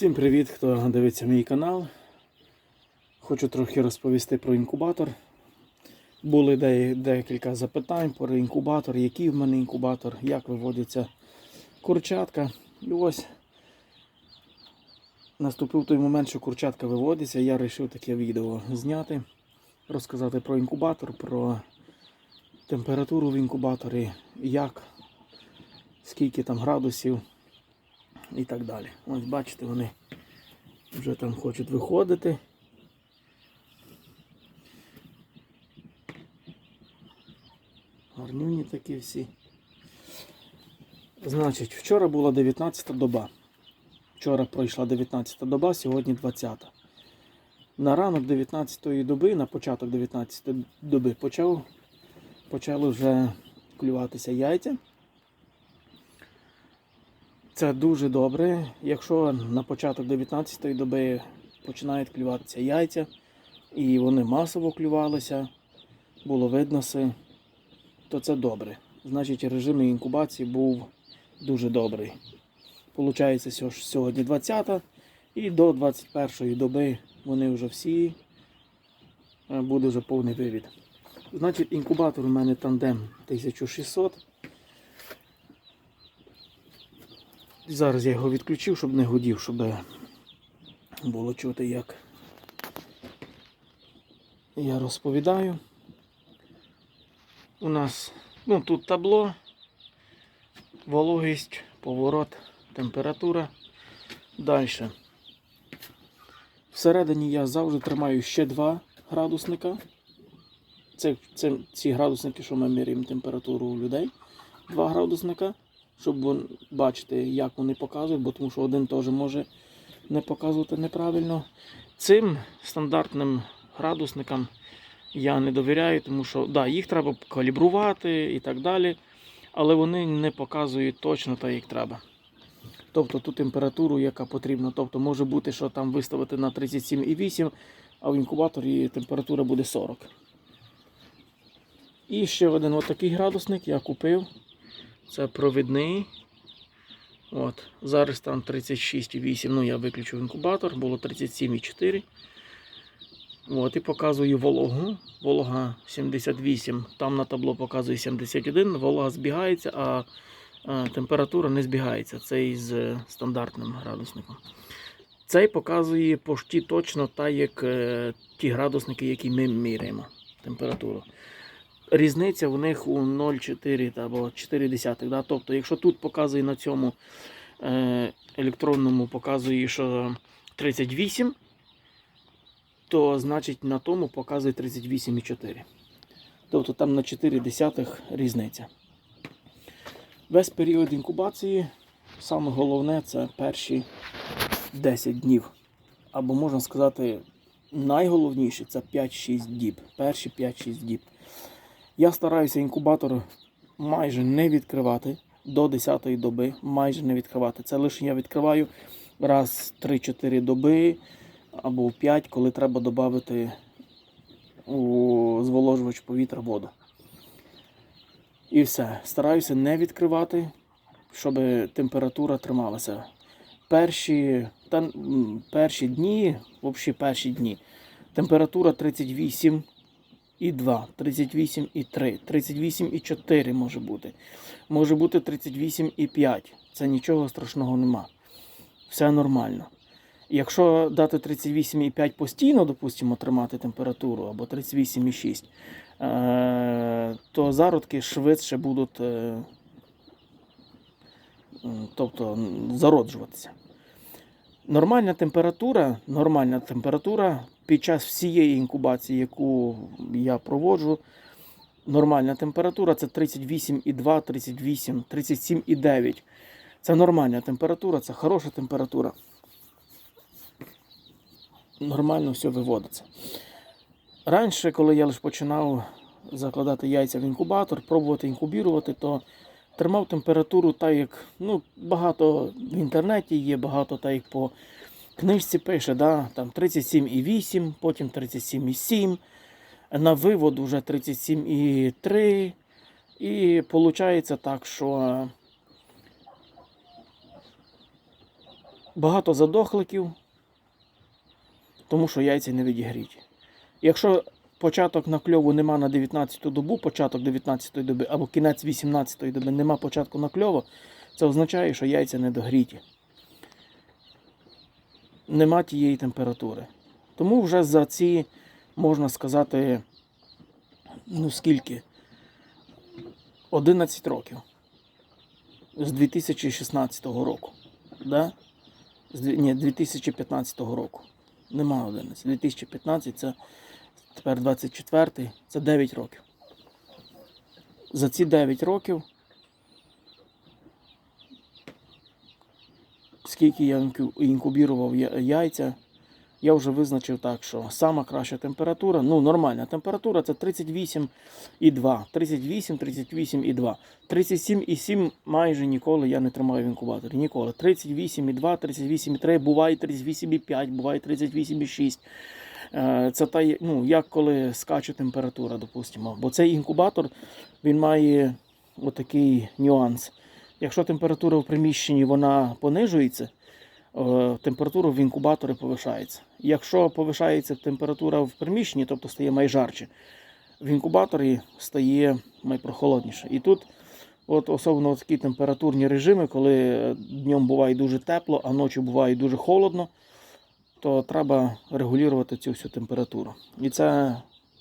Всім привіт, хто дивиться мій канал. Хочу трохи розповісти про інкубатор. Були декілька запитань про інкубатор, який в мене інкубатор, як виводиться курчатка. І ось наступив той момент, що курчатка виводиться. Я вирішив таке відео зняти, розказати про інкубатор, про температуру в інкубаторі, як, скільки там градусів і так далі. Ось бачите, вони вже там хочуть виходити. Гарнюні такі всі. Значить, вчора була 19-та доба. Вчора пройшла 19-та доба, сьогодні 20-та. На ранок 19-ї доби, на початок 19 доби почав, почали вже клюватися яйця. Це дуже добре. Якщо на початок 19 доби починають клюватися яйця, і вони масово клювалися, було видноси, то це добре. Значить, режим інкубації був дуже добрий. Получається, сьогодні 20 і до 21 доби вони вже всі е, буде вже повний вивід. Значить, інкубатор у мене тандем 1600. Зараз я його відключив, щоб не гудів, щоб було чути, як я розповідаю. У нас ну, тут табло, вологість, поворот, температура. Далі. Всередині я завжди тримаю ще два градусника. Це, це ці градусники, що ми міряємо температуру у людей. Два градусника щоб бачити, як вони показують, бо тому що один теж може не показувати неправильно. Цим стандартним градусникам я не довіряю, тому що да, їх треба калібрувати і так далі, але вони не показують точно так, як треба. Тобто ту температуру, яка потрібна. Тобто може бути, що там виставити на 37,8, а в інкубаторі температура буде 40. І ще один отакий градусник я купив. Це провідний. От. Зараз там 36,8. Ну, я виключив інкубатор, було 37,4. От, і показую вологу. Волога 78. Там на табло показує 71. Волога збігається, а, температура не збігається. Це із стандартним градусником. Цей показує почти точно так, як е, ті градусники, які ми міряємо температуру. Різниця в них у 0,4 або 0,4. Да? Тобто, якщо тут показує на цьому е, електронному показує, що 38, то значить на тому показує 38,4. Тобто там на 4 десятих різниця. Весь період інкубації, саме головне це перші 10 днів. Або можна сказати, найголовніше це 5-6 діб. Перші 5-6 діб. Я стараюся інкубатор майже не відкривати до 10-ї доби, майже не відкривати. Це лише я відкриваю раз 3-4 доби або в 5, коли треба додати у зволожувач повітря воду. І все. Стараюся не відкривати, щоб температура трималася. Перші, та, перші дні, взагалі перші дні, температура 38 і 2, 38 і 3, 38 і 4 може бути. Може бути 38 і 5. Це нічого страшного нема. Все нормально. Якщо дати 38,5 постійно, допустимо, тримати температуру або 38,6, е, то зародки швидше будуть е, тобто, зароджуватися. Нормальна температура, нормальна температура під час всієї інкубації, яку я проводжу, нормальна температура це 38,2, 38, 37,9. Це нормальна температура, це хороша температура. Нормально все виводиться. Раніше, коли я лише починав закладати яйця в інкубатор, пробувати інкубірувати, то тримав температуру так, як ну, багато в інтернеті є, багато так, як по книжці пише, да, там 37,8, потім 37,7, на вивод вже 37,3. І виходить так, що Багато задохликів, тому що яйця не відігріті. Якщо початок накльову нема на 19 добу, початок 19 доби або кінець 18 доби нема початку накльову, це означає, що яйця не догріті. Нема тієї температури. Тому вже за ці, можна сказати, ну скільки? 11 років. З 2016 року. Да? З, ні, 2015 року. Нема 11. 2015 це тепер 24, це 9 років. За ці 9 років, скільки я інкубірував яйця, я вже визначив так, що сама краща температура, ну нормальна температура це 38,2. 38, 38,2. 37,7 майже ніколи я не тримаю в інкубаторі. Ніколи. 38,2, 38,3, буває 38,5, буває 38,6. Е, Це та, ну, як коли скаче температура, допустимо. Бо цей інкубатор він має отакий нюанс. Якщо температура в приміщенні вона понижується, е, температура в інкубаторі повишається. Якщо повишається температура в приміщенні, тобто стає майжарче, в інкубаторі стає найпрохолодніше. І тут, от особливо такі температурні режими, коли днем буває дуже тепло, а ночі буває дуже холодно, то треба регулювати цю всю температуру. І це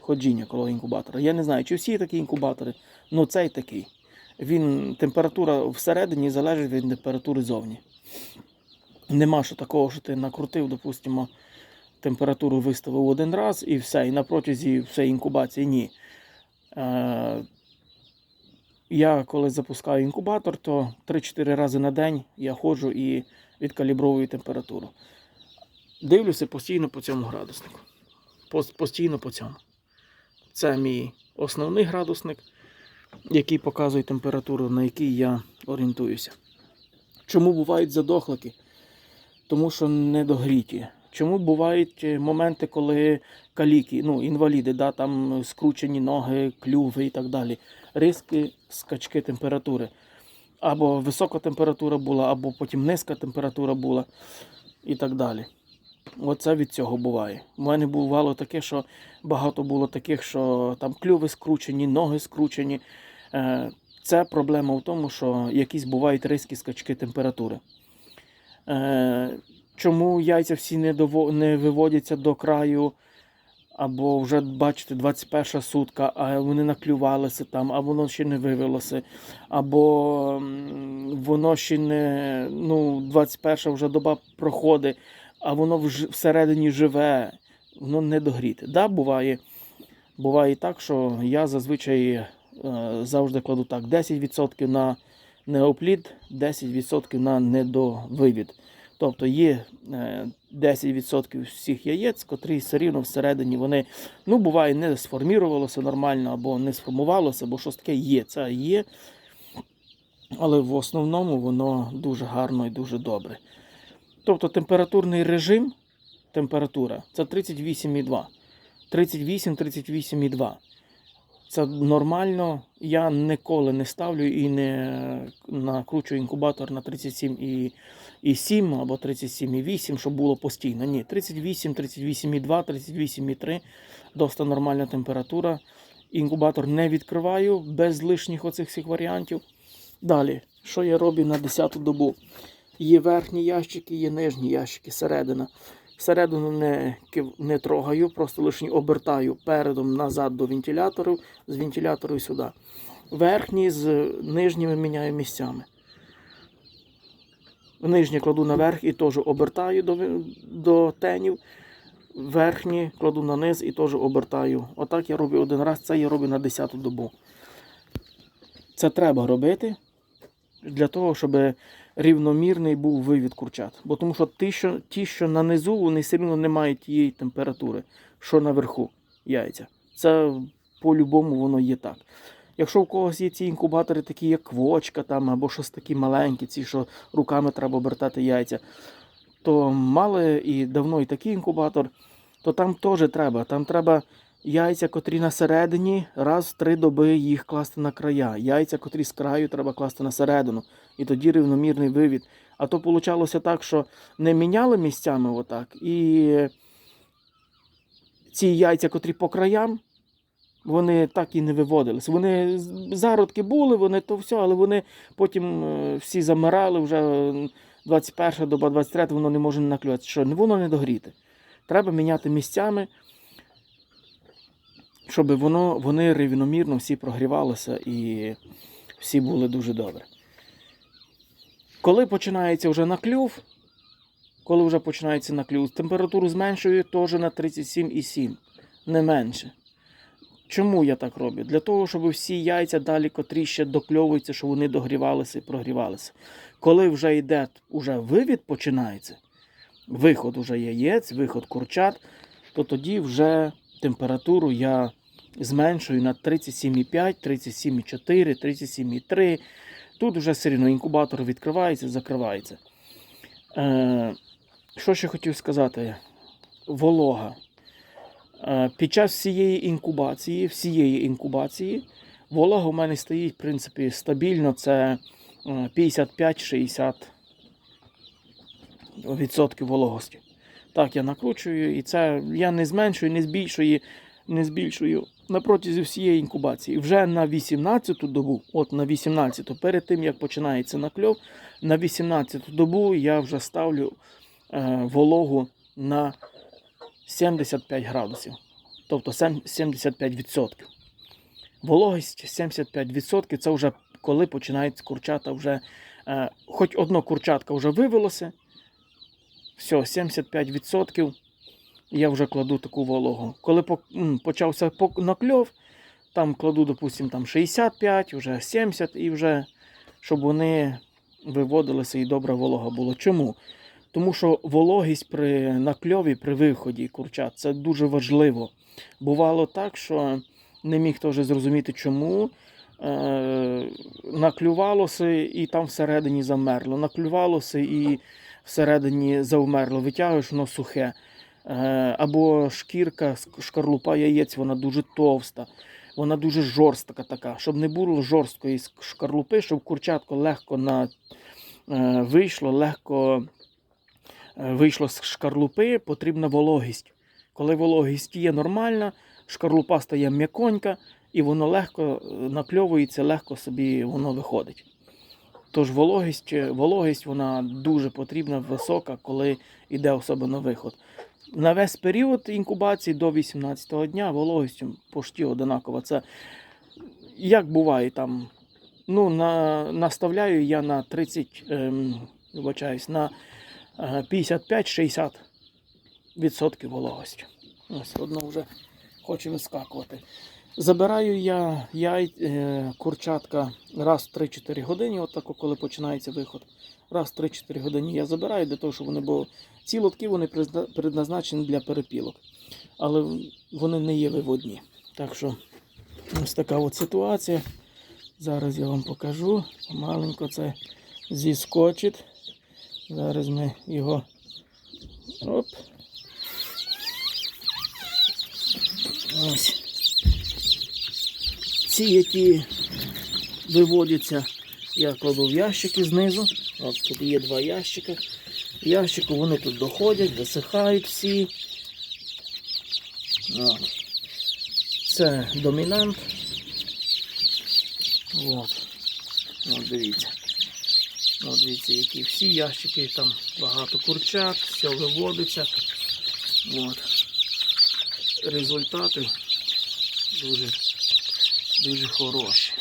ходжіння коло інкубатора. Я не знаю, чи всі такі інкубатори, але цей такий. Він температура всередині залежить від температури зовні. Нема що такого, що ти накрутив, допустимо, температуру виставив один раз і все, і на протязі всієї інкубації ні. Е, я коли запускаю інкубатор, то 3-4 рази на день я ходжу і відкалібровую температуру. Дивлюся постійно по цьому градуснику. Пос- Постійно по цьому. Це мій основний градусник, який показує температуру, на якій я орієнтуюся. Чому бувають задохлики? Тому що недогріті. Чому бувають е, моменти, коли каліки, ну, інваліди, да, там скручені ноги, клюви і так далі. Різкі скачки температури. Або висока температура була, або потім низька температура була і так далі. Оце від цього буває. У мене бувало таке, що багато було таких, що там клюви скручені, ноги скручені. Е, Це проблема в тому, що якісь бувають різкі скачки температури. Е, Чому яйця всі не, не виводяться до краю, або вже, бачите, 21 сутка, а вони наклювалися там, а воно ще не вивелося, або воно ще не, ну, 21 вже доба проходить, а воно всередині живе, воно не догріте. Да, буває, буває так, що я зазвичай е, завжди кладу так: 10% на неоплід, 10% на недовивід. Тобто є е, 10% всіх яєць, котрі все рівно всередині вони, ну, буває, не сформірувалося нормально, або не сформувалося, або щось таке є. Це є. Але в основному воно дуже гарно і дуже добре. Тобто температурний режим, температура це 38,2. 38-38,2. Це нормально. Я ніколи не ставлю і не накручую інкубатор на 37,7 або 37,8, щоб було постійно. Ні, 38, 38,2, 38,3 досить нормальна температура. Інкубатор не відкриваю без лишніх оцих всіх варіантів. Далі, що я роблю на 10-ту добу? Є верхні ящики, є нижні ящики, середина. Всередину не, не трогаю, просто лише обертаю передом назад до вентиляторів, з вентилятору сюди. Верхні з нижніми міняю місцями. Нижні кладу наверх і теж обертаю до, до тенів. Верхні кладу на низ і теж обертаю. Отак я роблю один раз, це я роблю на 10 добу. Це треба робити для того, щоб рівномірний був вивід курчат. Бо тому що ті, що, ті, що на низу, вони все одно не мають тієї температури, що наверху яйця. Це по-любому воно є так. Якщо в когось є ці інкубатори, такі як квочка там, або щось такі маленькі, ці, що руками треба обертати яйця, то мали і давно і такий інкубатор, то там теж треба. Там треба Яйця, котрі на середині, раз в три доби їх класти на края. Яйця, котрі з краю, треба класти на середину. І тоді рівномірний вивід. А то получалося так, що не міняли місцями отак. І ці яйця, котрі по краям, вони так і не виводились. Вони зародки були, вони то все, але вони потім е, всі замирали вже е, 21 доба, 23 воно не може наклювати. Що воно не догріти. Треба міняти місцями, щоб воно, вони рівномірно всі прогрівалися і всі були дуже добре. Коли починається вже наклюв, коли вже починається наклюв, температуру зменшую теж на 37,7, не менше. Чому я так роблю? Для того, щоб всі яйця далі, котрі ще докльовуються, щоб вони догрівалися і прогрівалися. Коли вже йде уже вивід починається, виход уже яєць, виход курчат, то тоді вже температуру я зменшую на 37,5, 37,4, 37,3. Тут вже все рівно інкубатор відкривається, закривається. Е, що ще хотів сказати? Волога. Е, Під час всієї інкубації, всієї інкубації, волога у мене стоїть, в принципі, стабільно. Це е, 55-60 відсотків вологості. Так, я накручую, і це я не зменшую, не збільшую, не збільшую на протязі всієї інкубації. Вже на 18-ту добу, от на 18-ту, перед тим як починається накльов, на 18-ту добу я вже ставлю е, вологу на 75 градусів, тобто 75%. Вологість 75% це вже коли починають курчата вже, е, хоч одно курчатка вже вивелося, все, 75% я вже кладу таку вологу. Коли почався накльов, там кладу, допустим, там 65, вже 70 і вже, щоб вони виводилися і добра волога була. Чому? Тому що вологість при накльові, при виході курчат це дуже важливо. Бувало так, що не міг теж зрозуміти, чому. Е, наклювалося і там всередині замерло. Наклювалося і всередині завмерло. Витягуєш, воно сухе. Е, або шкірка, шкарлупа яєць, вона дуже товста, вона дуже жорстка така. Щоб не було жорсткої шкарлупи, щоб курчатко легко на, е, вийшло, легко е, вийшло з шкарлупи, потрібна вологість. Коли вологість є нормальна, шкарлупа стає м'яконька, і воно легко накльовується, легко собі воно виходить. Тож вологість, е, вологість вона дуже потрібна, висока, коли йде особливо виход. На весь період інкубації до 18-го дня вологість почти одинакова. Це як буває там. Ну, на, наставляю я на 30, ем, вибачаюсь, на е, 55-60 відсотків вологості. Ось одно вже хоче вискакувати. Забираю я яй, е, курчатка раз в 3-4 години, от тако, коли починається виход. Раз в 3-4 години я забираю для того, щоб вони бо ці лотки вони предназначені для перепілок, але вони не є виводні. Так що ось така от ситуація. Зараз я вам покажу. Маленько це зіскочить. Зараз ми його. Оп. Ось. Ці, які виводяться, я кладу в ящики знизу. От тут є два ящики. В ящику вони тут доходять, висихають всі. От. Це домінант. От. От дивіться. От дивіться, які всі ящики, там багато курчат, все виводиться. От. Результати дуже, дуже хороші.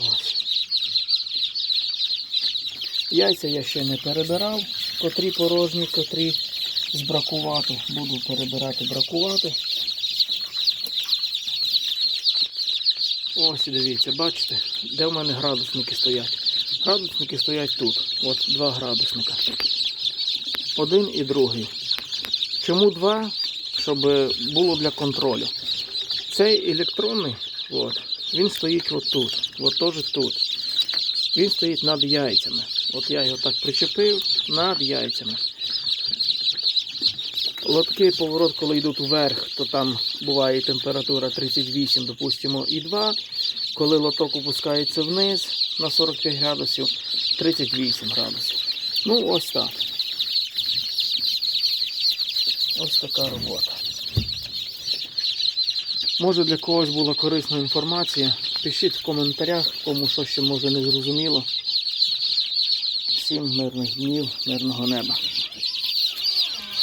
Ось. Яйця я ще не перебирав, котрі порожні, котрі збракувати. Буду перебирати, бракувати. Ось дивіться, бачите, де в мене градусники стоять. Градусники стоять тут. От два градусника. Один і другий. Чому два? Щоб було для контролю. Цей електронний, от, він стоїть от тут, от теж тут. Він стоїть над яйцями. От я його так причепив над яйцями. Лотки, поворот, коли йдуть вверх, то там буває температура 38, допустимо, і 2. Коли лоток опускається вниз на 45 градусів, 38 градусів. Ну, ось так. Ось така робота. Може для когось була корисна інформація. Пишіть в коментарях, кому що ще може не зрозуміло. Всім мирних днів, мирного неба.